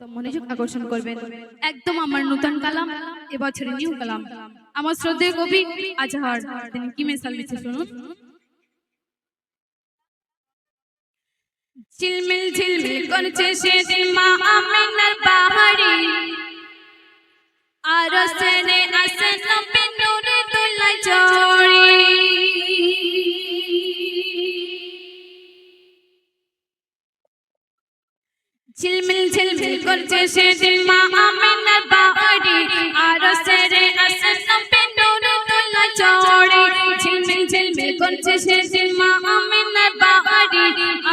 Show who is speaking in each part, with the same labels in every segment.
Speaker 1: তো মনোযোগ আকর্ষণ করবেন। একদম আমার নতুন কালাম এবছরের নিউ কালাম। আমার শ্রদ্ধেয় কবি আজহার তিনি কি মেসাল দিচ্ছে শুনুন। ঝিলমিল ঝিলমিল করছে সেদিন মা আমিনার পাহাড়ি করছে সেদিন মা আমিনার পাহাড়ি আর সেনে আসে নবী নূরে দোলা চড়ি। ঝিলমিল ঝিলমিল করছে সেদিন মা আমিনার পাহাড়ি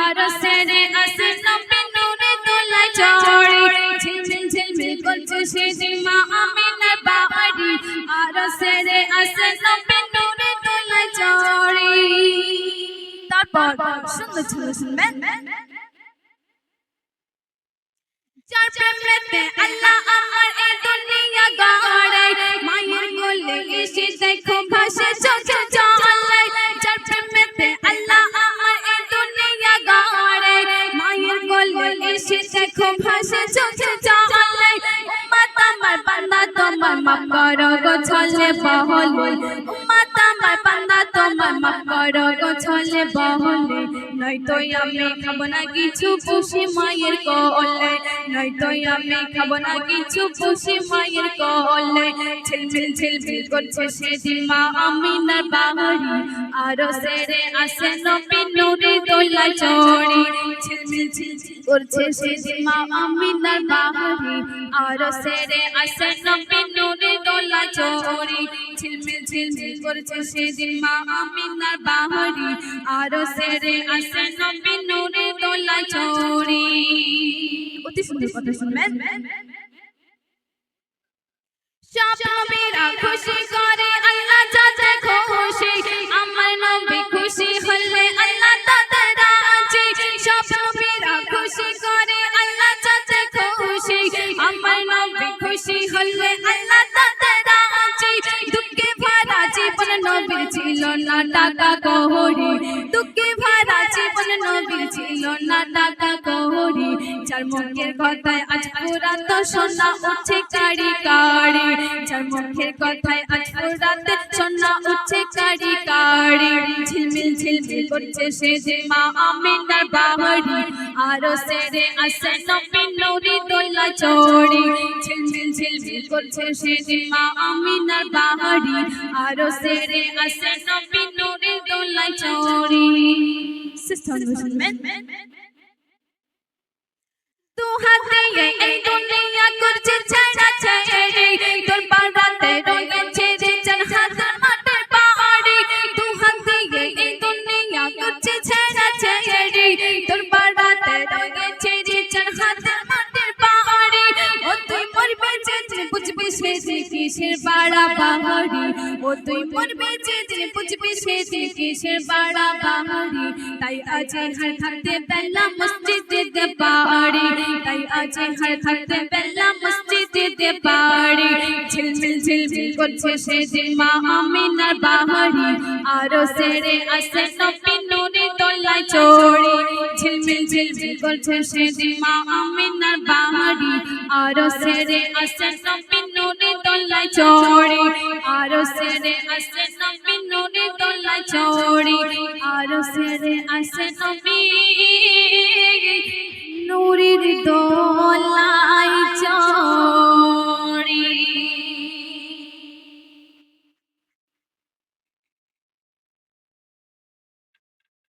Speaker 1: আর সেনে আসে নবী নূরে দোলা চড়ি। ঝিলমিল ঝিলমিল করছে সেদিন মা আমিনার পাহাড়ি আর সেনে আসে নবী নূরে দোলা চড়ি। তারপর সুন্দর শুনবেন। যার প্রেমেতে আল্লাহ আমার এই দুনিয়া গড়ে। মায়ের কোলে এসে দেখো ভাসে চোখে জলে। যার প্রেমেতে আল্লাহ আমার এই দুনিয়া গড়ে। মায়ের কোলে এসে দেখো ভাসে চোখে জলে। উম্মত আমার বান্দা, তোমার মাফ করো গো ছলে বহলে। আমার বান্দা, তোমার মাফ করো গো ছলে বহলে। নয়তো আমি খাব না কিছু খুশি মায়ের কোলে। নয়তো আমি খাব না কিছু খুশি মায়ের কোলে। ঝিলমিল ঝিলমিল করছে সেদিন মা আমিনার বাহারি। আরও সেরে আসে নবী নুরি দোলা চড়ি। করছে মা আমিনার বাহারি আরও সেরে আসে নবী নুরি দোলা চড়ি ঝিলমিল ঝিলমিল করছে সেদিন মা আমিনার বাহারি আরও সেরে আসে নবী নুরি দোলা চড়ি অতি সুন্দর কথা শুনবেন সব নবীর ছিল না টাকা কহরি। দুঃখে জীবন নবীর ছিল না টাকা কহরি যার মুখের কথায় আজ পুরা তো সোনা উঠছে কাড়ি কাড়ি যার মুখের কথায় আজ পুরা তো সোনা উঠছে কাড়ি কাড়ি ঝিলমিল ঝিলমিল করছে সে যে মা আমিনার বাহারি আরও সেরে আসে নবী নুরি দোলা চড়ি। ঝিলমিল ঝিলমিল করছে সে যে মা আমিনার বাহারি আরও সেরে আসে নবী শুনবেন তু হাতে কিসের পাড়া পাহাড়ি ও তুই মরবে যে দিন বুঝবি সে দিন কিসের পাড়া পাহাড়ি তাই আজ হার থাকতে বেলা মসজিদে পাহাড়ি। তাই আজ হার থাকতে বেলা মসজিদে দে পাহাড়ি। ঝিলমিল ঝিলমিল করছে সেদিন মা আমিনার পাহাড়ি আরও সেরে আসে নবী নুরি দোলায় চড়ি। ঝিলমিল ঝিলমিল করছে সেদিন মা আমিনার পাহাড়ি আরও সেরে আসে নবী নুরি দোলা চড়ে, আরও সেরে আসে নবী নুনে দোলা চড়ে, আরও সেরে আসে নবী নুরির দোলায় চড়ে।